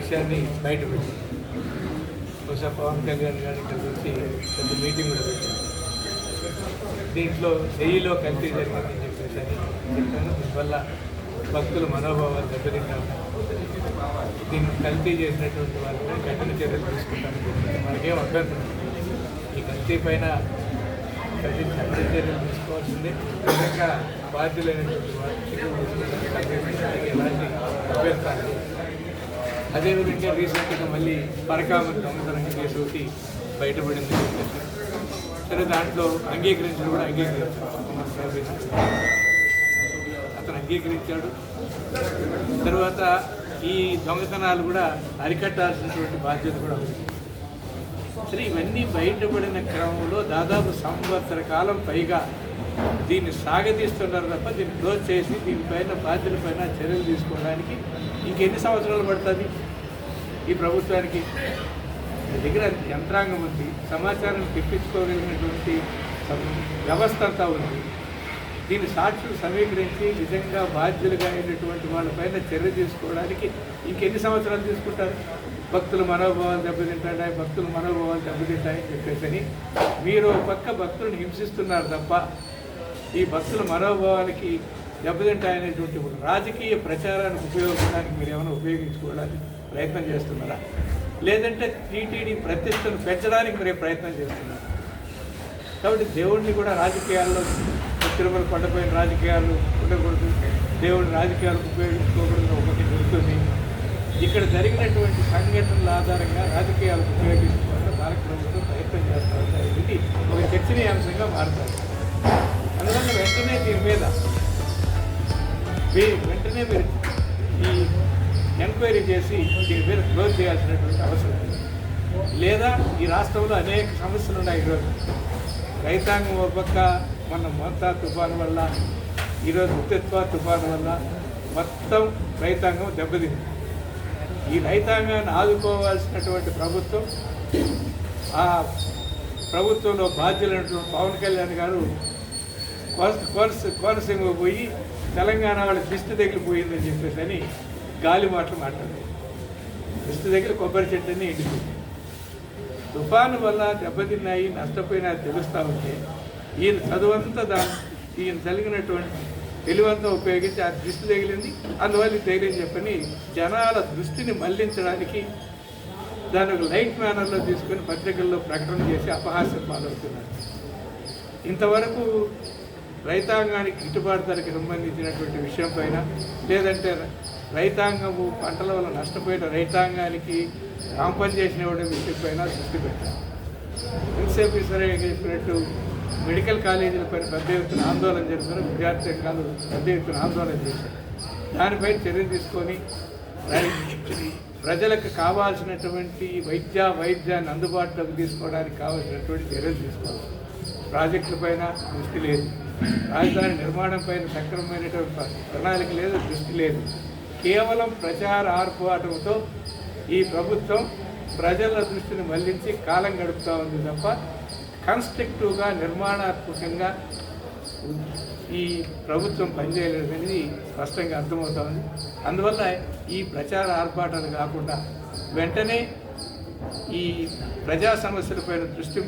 విషయాన్ని బయట బయటపెట్టింది బహుశా పవన్ కళ్యాణ్ గారు ఇక్కడ వచ్చి పెద్ద మీటింగ్ కూడా పెట్టారు. దీంట్లో నెయ్యిలో కల్తీ జరిగిందని చెప్పేసి అని చెప్పాను దీనివల్ల భక్తుల మనోభావాలు దెబ్బతింటాము దీన్ని కల్తీ చేసినటువంటి వాళ్ళపై కఠిన చర్యలు తీసుకుంటామని చెప్పారు మనకేం అభ్యంతరం ఈ కల్తీ పైన కఠిన కఠిన చర్యలు తీసుకోవాల్సిందే. విధంగా బాధ్యులైనటువంటి వాళ్ళు ఎలాంటి అభ్యర్థాలు అదేవిధంగా రీసెంట్గా మళ్ళీ పరకామని దొంగతనం కేసు ఒకటి బయటపడింది. సరే దాంట్లో అంగీకరించడం కూడా అంగీకరించాడు అతను అంగీకరించాడు. తర్వాత ఈ దొంగతనాలు కూడా అరికట్టాల్సినటువంటి బాధ్యత కూడా ఉంది. సరే ఇవన్నీ బయటపడిన క్రమంలో దాదాపు సంవత్సర కాలం పైగా దీన్ని సాగతీస్తున్నారు తప్ప దీన్ని క్లోజ్ చేసి దీనిపైన బాధ్యులపైన చర్యలు తీసుకోవడానికి ఇంకెన్ని సంవత్సరాలు పడుతుంది? ఈ ప్రభుత్వానికి దగ్గర యంత్రాంగం ఉంది సమాచారం తెప్పించుకోగలిగినటువంటి సం- వ్యవస్థ అంతా ఉంది. దీని సాక్షులు సమీకరించి నిజంగా బాధ్యులుగా అయినటువంటి వాళ్ళపైన చర్య తీసుకోవడానికి ఇంకెన్ని సంవత్సరాలు తీసుకుంటారు? భక్తుల మనోభావాలు దెబ్బతింటాయి భక్తుల మనోభావాలు దెబ్బతింటాయని చెప్పేసి అని మీరు ఒక పక్క భక్తులను హింసిస్తున్నారు తప్ప ఈ భక్తుల మనోభావానికి దెబ్బతింటాయనేటువంటి రాజకీయ ప్రచారానికి ఉపయోగించడానికి మీరు ఏమైనా ఉపయోగించుకోవడానికి ప్రయత్నం చేస్తున్నారా? లేదంటే టీటీడీ ప్రతిష్టను పెంచడానికి మీరే ప్రయత్నం చేస్తున్నారు? కాబట్టి దేవుడిని కూడా రాజకీయాల్లో తిరుమల కొండపోయిన రాజకీయాలు ఉండకూడదు. దేవుడి రాజకీయాలకు ఉపయోగించుకోకూడదు ఒకటి జరుగుతుంది ఇక్కడ జరిగినటువంటి సంఘటనల ఆధారంగా రాజకీయాలకు ఉపయోగించుకోవాలని భారత ప్రభుత్వం ప్రయత్నం చేస్తూ ఉంటారు ఇది ఒక చర్చనీయాంశంగా మారుతుంది అందువల్ల వెంటనే దీని మీద మీరు వెంటనే మీరు ఈ ఎంక్వైరీ చేసి దీని మీద క్లోజ్ చేయాల్సినటువంటి అవసరం లేదా ఈ రాష్ట్రంలో అనేక సమస్యలు ఉన్నాయి ఈరోజు. రైతాంగం ఒక పక్క మన మొత్తా తుఫాను వల్ల ఈరోజు ఉత్తత్వ తుఫాను వల్ల మొత్తం రైతాంగం దెబ్బతింది. ఈ రైతాంగాన్ని ఆదుకోవాల్సినటువంటి ప్రభుత్వం ఆ ప్రభుత్వంలో బాధ్యులైనటువంటి పవన్ కళ్యాణ్ గారు కోనసీ కోనసీ- కోనసీమ పోయి తెలంగాణ వాళ్ళ దిష్టి తగిలిపోయిందని చెప్పేసి అని గాలి మాటలు మాట్లాడారు. దిష్టి దగ్గర కొబ్బరి చెట్టు అని ఎండిపోయింది. తుఫాను వల్ల దెబ్బతిన్నాయి నష్టపోయినా తెలుస్తా ఉంటే ఈయన చదువంతా దాన్ని ఈయన కలిగినటువంటి తెలివంతా ఉపయోగించి ఆ దృష్టి తగిలింది అందువల్ల ఇది తగిలింది చెప్పని జనాల దృష్టిని మళ్ళించడానికి దాని ఒక లైట్ మేనర్లో తీసుకొని పత్రికల్లో ప్రకటన చేసి అపహాస్యం పాలవుతున్నారు. ఇంతవరకు రైతాంగానికి గిట్టుబాటు ధరకు సంబంధించినటువంటి విషయం పైన లేదంటే రైతాంగము పంటల వల్ల నష్టపోయిన రైతాంగానికి కాంపన్సేషన్ ఇవ్వడం విషయం పైన దృష్టి పెట్టారు. ఎంతసేపు సరే చెప్పినట్టు మెడికల్ కాలేజీల పైన పెద్ద ఎత్తున ఆందోళన చేస్తున్నారు విద్యార్థి సంఘాలు పెద్ద ఎత్తున ఆందోళన చేశారు. దానిపై చర్య తీసుకొని ప్రజలకు కావాల్సినటువంటి వైద్య వైద్యాన్ని అందుబాటులోకి తీసుకోవడానికి కావాల్సినటువంటి చర్యలు తీసుకోవాలి. ప్రాజెక్టుల పైన దృష్టి లేదు. రాజధాని నిర్మాణం పైన సక్రమమైనటువంటి ప్ర- ప్రణాళిక లేదు దృష్టి లేదు. కేవలం ప్రచార ఆర్పాటంతో ఈ ప్రభుత్వం ప్రజల దృష్టిని మళ్ళించి కాలం గడుపుతూ ఉంది తప్ప కన్స్ట్రక్టివ్గా నిర్మాణాత్మకంగా ఈ ప్రభుత్వం పనిచేయలేదనేది స్పష్టంగా అర్థమవుతా ఉంది. అందువల్ల ఈ ప్రచార ఆర్భాటాలు కాకుండా వెంటనే ఈ ప్రజా సమస్యలపైన దృష్టి